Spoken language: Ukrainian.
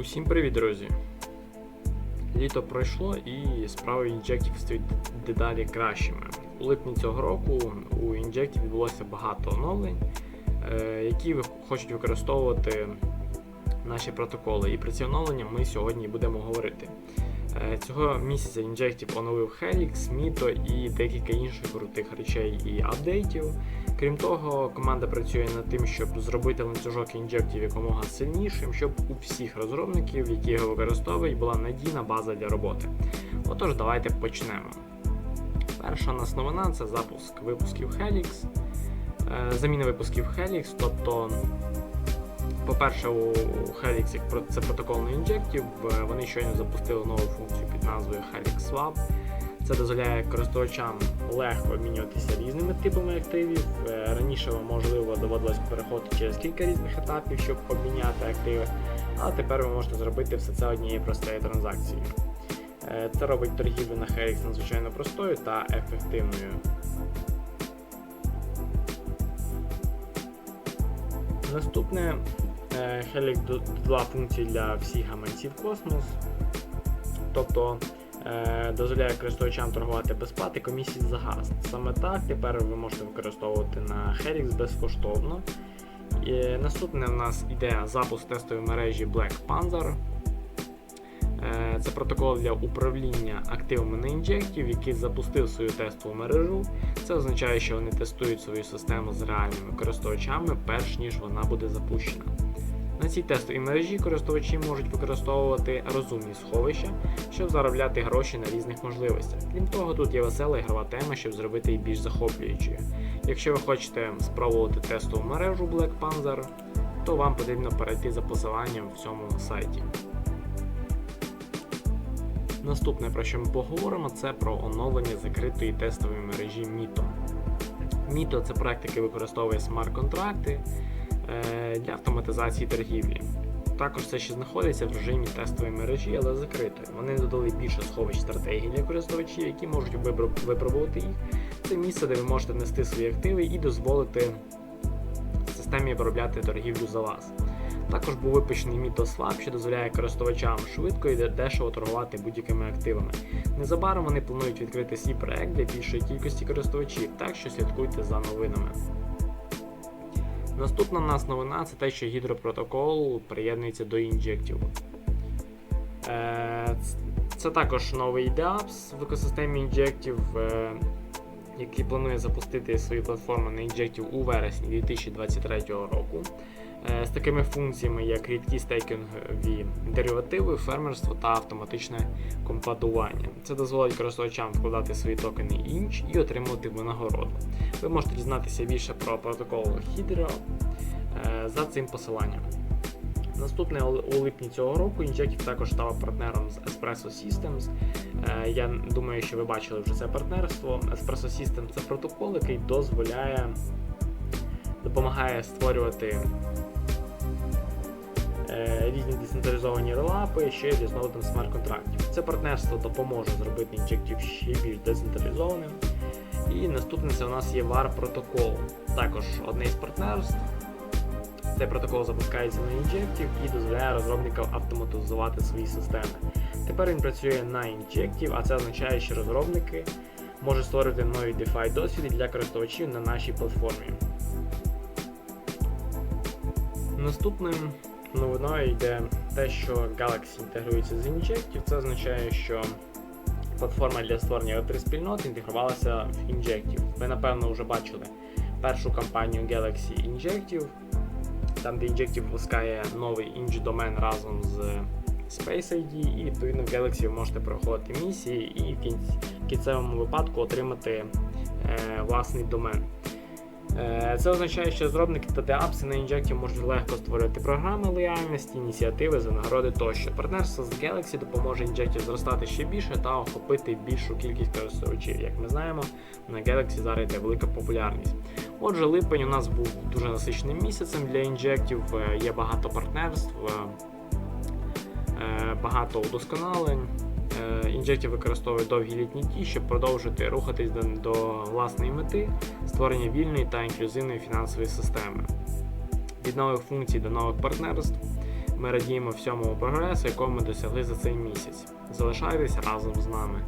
Усім привіт, друзі! Літо пройшло і справи інжектів стають дедалі кращими. У липні цього року у інжекті відбулося багато оновлень, е, які хочуть використовувати наші протоколи. І про ці оновлення ми сьогодні будемо говорити. Е, Цього місяця Injective оновив Helix, Mito і декілька інших крутих речей і апдейтів. Крім того, команда працює над тим, щоб зробити ланцюжок інжектів якомога сильнішим, щоб у всіх розробників, які його використовують, була надійна база для роботи. Отож, давайте почнемо. Перша у нас новина це запуск випусків Helix, Е, заміна випусків Helix, тобто. По-перше, у Helix як це протокол на інжектів, вони щойно запустили нову функцію під назвою Helix Swap. Це дозволяє користувачам легко обмінюватися різними типами активів. Е, Раніше вам можливо доводилось переходити через кілька різних етапів, щоб обміняти активи, а тепер ви можете зробити все це однією простою транзакцією. Е, Це робить торгівлю на Helix надзвичайно простою та ефективною. Наступне е, Helix додала функції для всіх гаманців Космос. Тобто дозволяє користувачам торгувати без плати комісії за газ. Саме так тепер ви можете використовувати на Helix безкоштовно. І наступне в нас іде запуск тестової мережі Black Panther. Е, Це протокол для управління активами на інжектів, який запустив свою тестову мережу. Це означає, що вони тестують свою систему з реальними користувачами, перш ніж вона буде запущена. На цій тестовій мережі користувачі можуть використовувати розумні сховища, щоб заробляти гроші на різних можливостях. Крім того, тут є весела ігрова тема, щоб зробити її більш захоплюючою. Якщо ви хочете спробувати тестову мережу Black Panther, то вам потрібно перейти за посиланням в цьому сайті. Наступне, про що ми поговоримо, це про оновлення закритої тестової мережі Mito. Mito це проект, який використовує смарт-контракти для автоматизації торгівлі. Також це ще знаходиться в режимі тестової мережі, але закритої. Вони додали більше сховищ стратегій для користувачів, які можуть випробувати їх. Це місце, де ви можете нести свої активи і дозволити системі виробляти торгівлю за вас. Також був випущений MitoSwap, що дозволяє користувачам швидко і дешево торгувати будь-якими активами. Незабаром вони планують відкрити свій проект для більшої кількості користувачів, так що слідкуйте за новинами. Наступна в нас новина це те, що гідропротокол приєднується до інжектів. Е, Це також новий DApps в екосистемі інжектів, е, який планує запустити свою платформу на інжектів у вересні 2023 року. Е, З такими функціями, як рідкі стейкінгові деривативи, фермерство та автоматичне компатування. Це дозволить користувачам вкладати свої токени інч і отримувати винагороду. Ви можете дізнатися більше про протокол Hydro е, за цим посиланням. Наступне у липні цього року Injective також став партнером з Espresso Systems. Е, Я думаю, що ви бачили вже це партнерство. Espresso Systems це протокол, який дозволяє допомагає створювати різні децентралізовані релапи ще й різновидом смарт-контрактів. Це партнерство допоможе зробити Injective ще більш децентралізованим. І наступне це у нас є VAR протокол. Також одне із партнерств. Цей протокол запускається на Injective і дозволяє розробникам автоматизувати свої системи. Тепер він працює на Injective, а це означає, що розробники можуть створити нові DeFi досвіди для користувачів на нашій платформі. Наступним новиною йде те, що Galaxy інтегрується з Injective. Це означає, що платформа для створення web 3 спільнот інтегрувалася в Injective. Ви, напевно, вже бачили першу кампанію Galaxy Injective, там, де Injective випускає новий інж домен разом з Space ID, і відповідно в Galaxy ви можете проходити місії і в кінцевому випадку отримати е, власний домен. Е, Це означає, що розробники та деапси на Injective можуть легко створити програми лояльності, ініціативи, винагороди тощо. Партнерство з Galaxy допоможе Injective зростати ще більше та охопити більшу кількість користувачів. Як ми знаємо, на Galaxy зараз йде велика популярність. Отже, липень у нас був дуже насиченим місяцем для е, є багато партнерств, е, е, багато удосконалень. Е, використовують довгі літні ті, щоб продовжити рухатись до, власної мети створення вільної та інклюзивної фінансової системи. Від нових функцій до нових партнерств Ми радіємо всьому прогресу, якого ми досягли за цей місяць. Залишайтеся разом з нами.